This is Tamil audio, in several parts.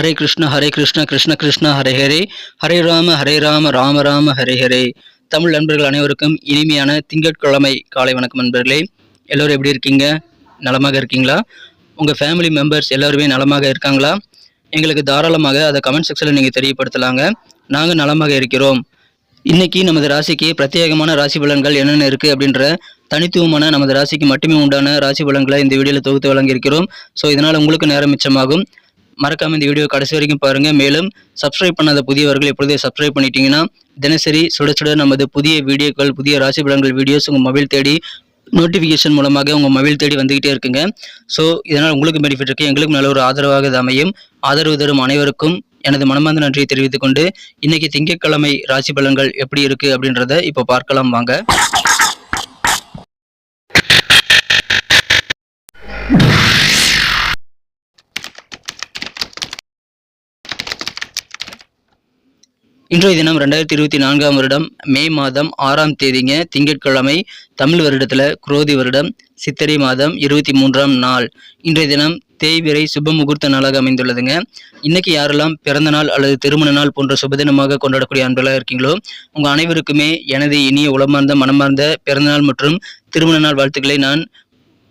ஹரே கிருஷ்ண ஹரே கிருஷ்ண கிருஷ்ண கிருஷ்ண ஹரே ஹரே. ஹரே ராம ஹரே ராம ராம ராம ஹரே ஹரே. தமிழ் நண்பர்கள் அனைவருக்கும் இனிமையான திங்கட்கிழமை காலை வணக்கம் நண்பர்களே. எல்லோரும் எப்படி இருக்கீங்க? நலமாக இருக்கீங்களா? உங்கள் ஃபேமிலி மெம்பர்ஸ் எல்லோருமே நலமாக இருக்காங்களா? எங்களுக்கு தாராளமாக அதை கமெண்ட் செக்ஷனில் நீங்கள் தெரியப்படுத்தலாங்க. நாங்கள் நலமாக இருக்கிறோம். இன்னைக்கு நமது ராசிக்கு பிரத்யேகமான ராசி பலன்கள் என்னென்ன இருக்குது அப்படின்ற தனித்துவமான நமது ராசிக்கு மட்டுமே உண்டான ராசி பலன்களை இந்த வீடியோவில் தொகுத்து வழங்கியிருக்கிறோம். ஸோ இதனால் உங்களுக்கு நேரம் மிச்சமாகும். மறக்காமல் இந்த வீடியோ கடைசி வரைக்கும் பாருங்கள் மேலும் சப்ஸ்கிரைப் பண்ணாத புதியவர்கள் எப்பொழுதே சப்ஸ்கிரைப் பண்ணிட்டீங்கன்னா தினசரி சுட சுட நமது புதிய வீடியோக்கள் புதிய ராசி பலன்கள் வீடியோஸ் உங்கள் மொபைல் தேடி நோட்டிஃபிகேஷன் மூலமாக உங்கள் மொபைல் தேடி வந்துகிட்டே இருக்குங்க. ஸோ இதனால் உங்களுக்கு பெனிஃபிட் இருக்குது எங்களுக்கு நல்ல ஒரு ஆதரவாக இது அமையும். ஆதரவு தரும் அனைவருக்கும் எனது மனமார்ந்த நன்றியை தெரிவித்துக்கொண்டு இன்றைக்கி திங்கட்கிழமை ராசி பலன்கள் எப்படி இருக்குது அப்படின்றத இப்போ பார்க்கலாம் வாங்க. இன்றைய தினம் ரெண்டாயிரத்தி இருபத்தி நான்காம் வருடம் மே மாதம் ஆறாம் தேதிங்க திங்கட்கிழமை தமிழ் வருடத்தில் குரோதி வருடம் சித்திரை மாதம் இருபத்தி மூன்றாம் நாள். இன்றைய தினம் தேய்விரை சுப முகூர்த்த நாளாக அமைந்துள்ளதுங்க. இன்னைக்கு யாரெல்லாம் பிறந்த நாள் அல்லது திருமண நாள் போன்ற சுபதினமாக கொண்டாடக்கூடிய அன்பெல்லாம் இருக்கீங்களோ உங்க அனைவருக்குமே எனது இனிய உளமார்ந்த மனமார்ந்த பிறந்தநாள் மற்றும் திருமண நாள் வாழ்த்துக்களை நான்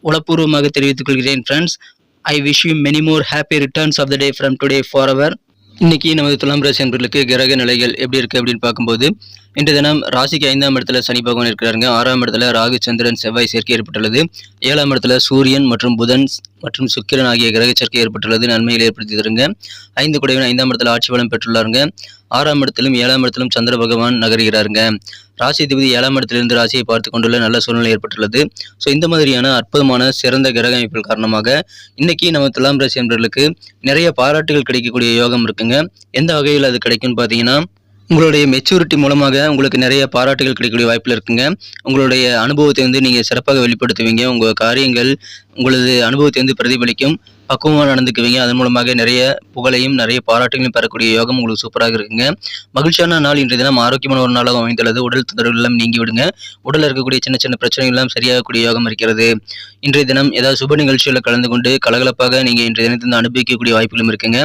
உளப்பூர்வமாக தெரிவித்துக் கொள்கிறேன் friends I wish you many more happy returns of the day from today for our இன்னைக்கு நமது துலாம் ராசி அன்பர்களுக்கு கிரக நிலைகள் எப்படி இருக்கு அப்படின்னு பார்க்கும்போது இன்று தினம் ராசிக்கு ஐந்தாம் இடத்துல சனி பகவான் இருக்கிறாருங்க. ஆறாம் இடத்துல ராகு சந்திரன் செவ்வாய் சேர்க்கை ஏற்பட்டுள்ளது. ஏழாம் இடத்துல சூரியன் மற்றும் புதன் மற்றும் சுக்கிரன் ஆகிய கிரக சேர்க்கை ஏற்பட்டுள்ளது. நன்மைகள் ஏற்படுத்தி தருங்க. ஐந்து குடைவன் ஐந்தாம் இடத்துல ஆட்சி பலம் பெற்றுள்ளாருங்க. ஆறாம் இடத்திலும் ஏழாம் இடத்திலும் சந்திர பகவான் நகர்கிறாருங்க. ராசி அதிபதி ஏழாம் இடத்திலிருந்து ராசியை பார்த்து கொண்டுள்ள நல்ல சூழ்நிலை ஏற்பட்டுள்ளது. ஸோ இந்த மாதிரியான அற்புதமான சிறந்த கிரக அமைப்பில் காரணமாக இன்னைக்கு நம்ம துலாம் ராசி என்பவர்களுக்கு நிறைய பாராட்டுகள் கிடைக்கக்கூடிய யோகம் இருக்குங்க. எந்த வகையில் அது கிடைக்கும்னு பார்த்தீங்கன்னா உங்களுடைய மெச்சூரிட்டி மூலமாக உங்களுக்கு நிறைய பாராட்டுகள் கிடைக்கக்கூடிய வாய்ப்பில் இருக்குங்க. உங்களுடைய அனுபவத்தை வந்து நீங்கள் சிறப்பாக வெளிப்படுத்துவீங்க. உங்கள் காரியங்கள் உங்களது அனுபவத்தை வந்து பிரதிபலிக்கும். பக்குவமாக நடந்துக்குவீங்க. அதன் மூலமாக நிறைய புகழையும் நிறைய பாராட்டுகளையும் பெறக்கூடிய யோகம் உங்களுக்கு சூப்பராக இருக்குங்க. மகிழ்ச்சியான நாள் இன்றைய தினம். ஆரோக்கியமான ஒரு நாளாக அமைந்துள்ளது. உடல் தொந்தரவுகள் எல்லாம் நீங்கி விடுங்க உடலில் இருக்கக்கூடிய சின்ன சின்ன பிரச்சனைகள் எல்லாம் சரியாகக்கூடிய யோகம் இருக்கிறது. இன்றைய தினம் ஏதாவது சுப நிகழ்ச்சிகளில் கலந்து கொண்டு கலகலப்பாக நீங்கள் இன்றைய தினத்தை அனுபவிக்கக்கூடிய வாய்ப்புகளும் இருக்குங்க.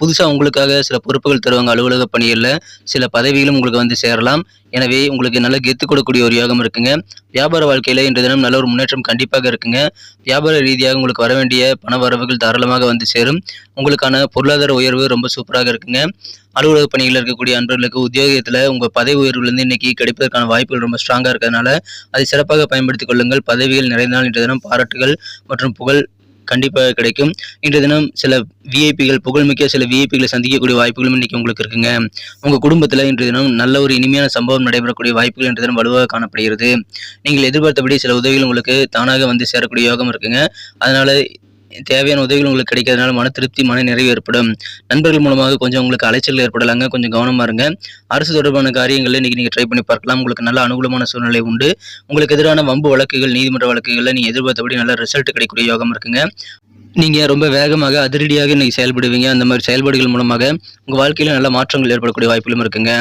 புதுசாக உங்களுக்காக சில பொறுப்புகள் தருவாங்க. அலுவலக பணிகளில் சில பதவிகளும் உங்களுக்கு வந்து சேரலாம். எனவே உங்களுக்கு நல்ல கெத்து கொடுக்கக்கூடிய ஒரு யோகம் இருக்குங்க. வியாபார வாழ்க்கையில் இன்றைய தினம் நல்ல ஒரு முன்னேற்றம் கண்டிப்பாக இருக்குங்க. வியாபார ரீதியாக உங்களுக்கு வர வேண்டிய பண வரவுகள் தாராளமாக வந்து சேரும். உங்களுக்கான பொருளாதார உயர்வு ரொம்ப சூப்பராக இருக்குங்க. அலுவலக பணிகளில் இருக்கக்கூடிய அன்பர்களுக்கு உத்தியோகத்தில் உங்கள் பதவி உயர்வுலேருந்து இன்னைக்கு கிடைப்பதற்கான வாய்ப்புகள் ரொம்ப ஸ்ட்ராங்காக இருக்கிறதுனால அதை சிறப்பாக பயன்படுத்திக் கொள்ளுங்கள். பதவிகள் நிறைந்த நாள் இன்றைய தினம் பாராட்டுகள் மற்றும் புகழ் கண்டிப்பாக கிடைக்கும். இன்றைய தினம் சில விஐபிகள் புகழ்மிக்க சில விஐபிகளை சந்திக்கக்கூடிய வாய்ப்புகளும் இன்றைக்கி உங்களுக்கு இருக்குங்க. உங்கள் குடும்பத்தில் இன்றைய தினம் நல்ல ஒரு இனிமையான சம்பவம் நடைபெறக்கூடிய வாய்ப்புகள் இன்றைய தினம் வலுவாக காணப்படுகிறது. நீங்கள் எதிர்பார்த்தபடி சில உதவிகள் உங்களுக்கு தானாக வந்து சேரக்கூடிய யோகம் இருக்குங்க. அதனால் தேவையான உதவிகள் உங்களுக்கு கிடைக்கிறதுனால மன திருப்தி மன நிறைவு ஏற்படும். நண்பர்கள் மூலமாக கொஞ்சம் உங்களுக்கு அலைச்சல் ஏற்படலாங்க. கொஞ்சம் கவனமா இருங்க. அரசு தொடர்பான காரியங்களில் இன்றைக்கி நீங்கள் ட்ரை பண்ணி பார்க்கலாம். உங்களுக்கு நல்ல அனுகூலமான சூழ்நிலை உண்டு. உங்களுக்கு எதிரான வம்பு வழக்குகள் நீதிமன்ற வழக்குகளில் நீங்கள் எதிர்பார்த்தபடி நல்ல ரிசல்ட் கிடைக்கக்கூடிய யோகம் இருக்குங்க. நீங்கள் ரொம்ப வேகமாக அதிரடியாக இன்றைக்கி செயல்படுவீங்க. அந்த மாதிரி செயல்பாடுகள் மூலமாக உங்கள் வாழ்க்கையில் நல்ல மாற்றங்கள் ஏற்படக்கூடிய வாய்ப்புகளும் இருக்குங்க.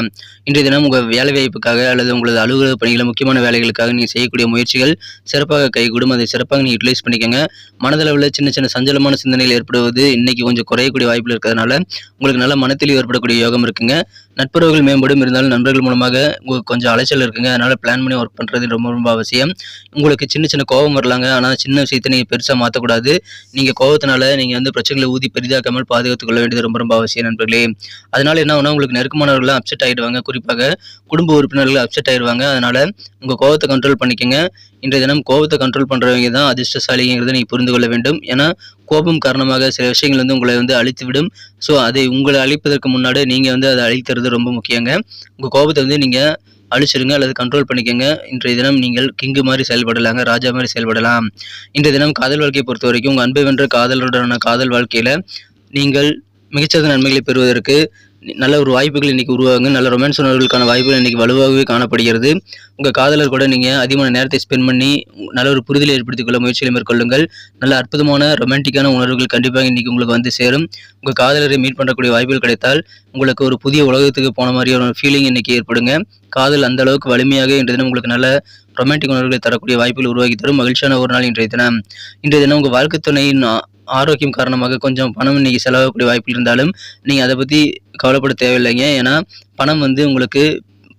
இன்றைய தினம் உங்கள் வேலை வாய்ப்புக்காக அல்லது உங்களது அலுவலக பணிகளை முக்கியமான வேலைகளுக்காக நீங்கள் செய்யக்கூடிய முயற்சிகள் சிறப்பாக கைகூடும். அதை சிறப்பாக நீங்கள் யூட்டிலைஸ் பண்ணிக்கோங்க. மனதளவில் சின்ன சின்ன சஞ்சலமான சிந்தனைகள் ஏற்படுவது இன்றைக்கி கொஞ்சம் குறையக்கூடிய வாய்ப்புகள் இருக்கிறதுனால உங்களுக்கு நல்ல மனத்தில் ஏற்படக்கூடிய யோகம் இருக்குங்க. நட்புறவுகள் மேம்படும். இருந்தாலும் நண்பர்கள் மூலமாக உங்களுக்கு கொஞ்சம் அலைச்சல் இருக்குங்க. அதனால் பிளான் பண்ணி ஒர்க் பண்ணுறது ரொம்ப ரொம்ப அவசியம். உங்களுக்கு சின்ன சின்ன கோபம் வரலாங்க. ஆனால் சின்ன விஷயத்தை நீங்கள் பெருசாக மாற்றக்கூடாது நீங்கள் கோபத்தினால நீங்கள் வந்து பிரச்சனைகளை ஊதி பெரிதாக்காமல் பாதுகாத்துக் கொள்ள வேண்டியது ரொம்ப ரொம்ப அவசியம் நண்பர்களே. அதனால என்ன ஆகுனா உங்களுக்கு நெருக்கமானவர்கள்லாம் அப்செட் ஆயிடுவாங்க. குறிப்பாக குடும்ப உறுப்பினர்கள் அப்செட் ஆயிடுவாங்க. அதனால உங்கள் கோபத்தை கண்ட்ரோல் பண்ணிக்கோங்க. இன்றைய தினம் கோபத்தை கண்ட்ரோல் பண்ணுறவங்க தான் அதிர்ஷ்டசாலிங்கிறத நீங்கள் புரிந்து கொள்ள வேண்டும். ஏன்னா கோபம் காரணமாக சில விஷயங்கள் வந்து உங்களை வந்து அழித்து விடும் ஸோ அதை உங்களை அழிப்பதற்கு முன்னாடி நீங்கள் வந்து அதை அழிக்கிறது ரொம்ப முக்கியங்க. உங்கள் கோபத்தை வந்து நீங்கள் அழிச்சிருங்க அல்லது கண்ட்ரோல் பண்ணிக்கோங்க. இன்றைய தினம் நீங்கள் கிங்கு மாதிரி செயல்படலாங்க ராஜா மாதிரி செயல்படலாம். இன்றைய தினம் காதல் வாழ்க்கையை பொறுத்த வரைக்கும் உங்கள் அன்பை வென்ற காதலருடனான காதல் வாழ்க்கையில் நீங்கள் மிகச்சிறந்த நன்மைகளை பெறுவதற்கு நல்ல ஒரு வாய்ப்புகள் இன்றைக்கி உருவாகுங்க. நல்ல ரொமான்ஸ் உணர்வுகளுக்கான வாய்ப்புகள் இன்றைக்கி வலுவாகவே காணப்படுகிறது. உங்கள் காதலர் கூட நீங்கள் அதிகமான நேரத்தை ஸ்பெண்ட் பண்ணி நல்ல ஒரு புரிதலை ஏற்படுத்திக் கொள்ள முயற்சிகளை மேற்கொள்ளுங்கள். நல்ல அற்புதமான ரொமான்டிக்கான உணர்வுகள் கண்டிப்பாக இன்றைக்கி உங்களுக்கு வந்து சேரும். உங்கள் காதலரை மீட் பண்ணக்கூடிய வாய்ப்புகள் கிடைத்தால் உங்களுக்கு ஒரு புதிய உலகத்துக்கு போன மாதிரி ஒரு ஃபீலிங் இன்றைக்கி ஏற்படுங்க. காதல் அந்த அளவுக்கு வலிமையாக இன்றைய தினம் உங்களுக்கு நல்ல ரொமான்டிக் உணர்வுகளை தரக்கூடிய வாய்ப்புகள் உருவாக்கி தரும். மகிழ்ச்சியான ஒரு நாள் இன்றைய தினம். இன்றைய தினம் உங்கள் வாழ்க்கை துணையின் ஆரோக்கியம் காரணமாக கொஞ்சம் பணம் இன்னைக்கு செலவாகக்கூடிய வாய்ப்பு இருந்தாலும் நீங்கள் அதை பற்றி கவலைப்பட தேவையில்லைங்க. ஏன்னா பணம் வந்து உங்களுக்கு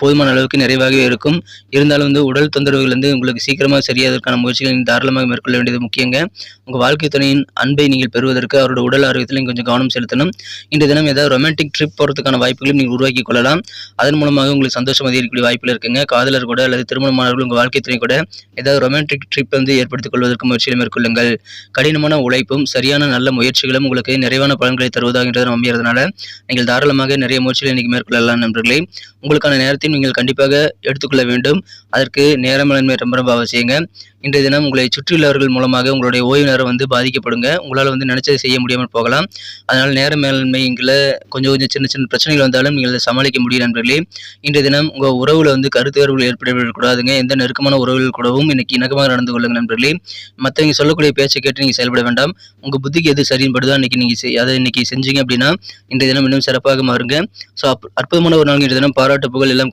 போதுமான அளவுக்கு நிறைவாகவே இருக்கும். இருந்தாலும் வந்து உடல் தொந்தரவுகள் வந்து உங்களுக்கு சீக்கிரமாக சரியாதற்கான முயற்சிகளை நீங்கள் தாராளமாக மேற்கொள்ள வேண்டியது முக்கியங்க. உங்கள் வாழ்க்கை துணையின் அன்பை நீங்கள் பெறுவதற்கு அவரோட உடல் ஆரோக்கியத்திலையும் கொஞ்சம் கவனம் செலுத்தணும். இன்றைய தினம் ஏதாவது ரொமான்டிக் ட்ரிப் போகிறதுக்கான வாய்ப்புகளையும் நீங்கள் உருவாக்கி கொள்ளலாம். அதன் மூலமாக உங்களுக்கு சந்தோஷம் அதிகரிக்கக்கூடிய வாய்ப்புகள் இருக்குங்க. காதலர் கூட அல்லது திருமணமானவர்கள் உங்கள் வாழ்க்கை துணை கூட ஏதாவது ரொமான்டிக் ட்ரிப் வந்து ஏற்படுத்திக் கொள்வதற்கு முயற்சிகளை மேற்கொள்ளுங்கள். கடினமான உழைப்பும் சரியான நல்ல முயற்சிகளும் உங்களுக்கு நிறைவான பலன்களை தருவதாக நம்பியறதுனால நீங்கள் தாராளமாக நிறைய முயற்சிகளை இன்னைக்கு மேற்கொள்ளலாம் நண்பர்களே. உங்களுக்கான அனைத்தும் நீங்கள் கண்டிப்பாக எடுத்துக்கொள்ள வேண்டும். அதற்கு நேர மேலாண்மை ரொம்ப ரொம்ப அவசியங்க. இன்றைய தினம் உங்களை சுற்றியுள்ளவர்கள் மூலமாக உங்களுடைய ஓய்வு நேரம் வந்து பாதிக்கப்படுங்க. உங்களால் வந்து நினைச்சதை செய்ய முடியாமல் போகலாம். அதனால் நேர மேலாண்மைங்களை கொஞ்சம் கொஞ்சம் சின்ன சின்ன பிரச்சனைகள் வந்தாலும் நீங்கள் அதை சமாளிக்க முடியும் நண்பர்களே. இன்றைய தினம் உங்கள் உறவில் வந்து கருத்து வேறுபாடுகள் ஏற்படக்கூடாதுங்க எந்த நெருக்கமான உறவுகள் கூடவும் இன்னைக்கு இணக்கமாக நடந்து கொள்ளுங்க நண்பர்களே. மற்றவங்க சொல்லக்கூடிய பேச்சை கேட்டு நீங்கள் செயல்பட வேண்டாம். உங்கள் புத்திக்கு எது சரியின்படுதோ அன்னைக்கு நீங்கள் அதை இன்னைக்கு செஞ்சீங்க அப்படின்னா இன்றைய தினம் இன்னும் சிறப்பாக மாறுங்க. ஸோ அற்புதமான ஒரு நாள் இன்றைய தினம். பாராட்டு புகழ் எல்லாம்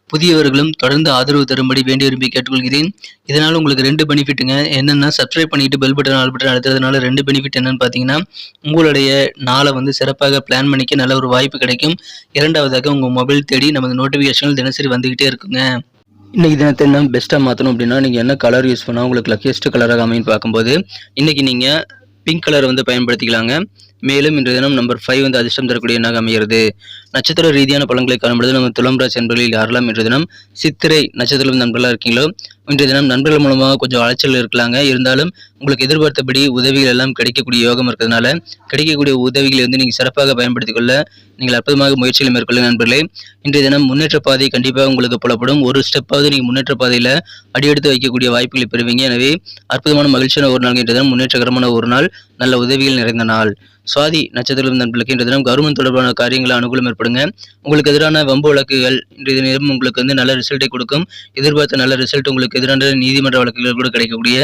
புதியவர்களும் தொடர்ந்து ஆதரவு தரும்படி வேண்டி விரும்பி கேட்டுக்கொள்கிறேன். இதனால் உங்களுக்கு ரெண்டு பெனிஃபிட்டுங்க என்னென்னா சப்ஸ்கிரைப் பண்ணிட்டு பெல் பட்டன் ஆல் பட்டன் அழுத்துறதுனால ரெண்டு பெனிஃபிட் என்னன்னு பார்த்தீங்கன்னா உங்களுடைய நாளை வந்து சிறப்பாக பிளான் பண்ணிக்க நல்ல ஒரு வாய்ப்பு கிடைக்கும். இரண்டாவதாக உங்கள் மொபைல் தேடி நமது நோட்டிஃபிகேஷன்கள் தினசரி வந்துக்கிட்டே இருக்குங்க. இன்னைக்கு தினத்தை என்ன பெஸ்ட்டாக மாற்றணும் அப்படின்னா நீங்கள் என்ன கலர் யூஸ் பண்ணால் உங்களுக்கு லக்கியஸ்ட் கலராக அமைன்னு பார்க்கும்போது இன்றைக்கி நீங்கள் பிங்க் கலர் வந்து பயன்படுத்திக்கலாங்க. மேலும் இன்றைய தினம் நம்பர் ஃபைவ் வந்து அதிர்ஷ்டம் தரக்கூடிய எண்ணாக அமைகிறது. நட்சத்திர ரீதியான பலன்களை காணும்பொழுது நம்ம துலாம் ராசி யாரெல்லாம் இன்றைய தினம் சித்திரை நட்சத்திரம் நண்பர்களாக இருக்கீங்களோ இன்றைய தினம் நண்பர்கள் மூலமாக கொஞ்சம் அலைச்சல் இருக்கலாங்க. இருந்தாலும் உங்களுக்கு எதிர்பார்த்தபடி உதவிகள் எல்லாம் கிடைக்கக்கூடிய யோகம் இருக்கிறதுனால கிடைக்கக்கூடிய உதவிகளை வந்து நீங்கள் சிறப்பாக பயன்படுத்திக் கொள்ள நீங்கள் அற்புதமாக முயற்சிகளை மேற்கொள்ளுங்க நண்பர்களே. இன்றைய தினம் முன்னேற்ற பாதை கண்டிப்பாக உங்களுக்கு புலப்படும். ஒரு ஸ்டெப்பாவது நீங்கள் முன்னேற்ற பாதையில் அடியெடுத்து வைக்கக்கூடிய வாய்ப்புகளை பெறுவீங்க. எனவே அற்புதமான மகிழ்ச்சியான ஒரு நாள் இன்றைய தினம் முன்னேற்றகரமான ஒரு நாள் நல்ல உதவிகள் நிறைந்த நாள். சுவாதி நட்சத்திரம் நண்பர்களுக்கு இன்றைய தினம் கவர்மெண்ட் தொடர்பான காரியங்களை அனுகூலம் ஏற்படுங்க. உங்களுக்கு எதிரான வம்பு வழக்குகள் இன்றைய தினம் உங்களுக்கு வந்து நல்ல ரிசல்ட்டை கொடுக்கும். எதிர்பார்த்த நல்ல ரிசல்ட் உங்களுக்கு எதிரான நீதிமன்ற வழக்குகள் கூட கிடைக்கக்கூடிய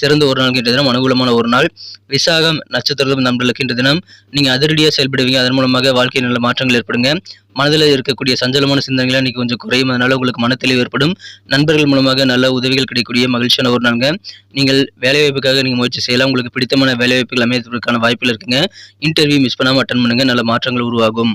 சிறந்த ஒரு நாள் இன்றைய தினம் அனுகூலமான ஒரு நாள். விசாகம் நட்சத்திரம் நண்பர்களுக்கு இன்றைய தினம் நீங்கள் அதிரடியாக செயல்படுவீங்க. அதன் மூலமாக வாழ்க்கையில் நல்ல மாற்றங்கள் ஏற்படுங்க. மனதில் இருக்கக்கூடிய சஞ்சலமான சிந்தனைகள் இன்னைக்கு கொஞ்சம் குறையும். அதனால் உங்களுக்கு மனத்தெளிவு ஏற்படும். நண்பர்கள் மூலமாக நல்ல உதவிகள் கிடைக்கக்கூடிய மகிழ்ச்சியான ஒரு நாளுங்க. நீங்கள் வேலைவாய்ப்புக்காக நீங்கள் முயற்சி செய்யலாம். உங்களுக்கு பிடித்தமான வேலைவாய்ப்புகள் அமைப்பதற்கான வாய்ப்புகள் இருக்குங்க. இன்டர்வியூ மிஸ் பண்ணாமல் அட்டன் பண்ணுங்கள் நல்ல மாற்றங்கள் உருவாகும்.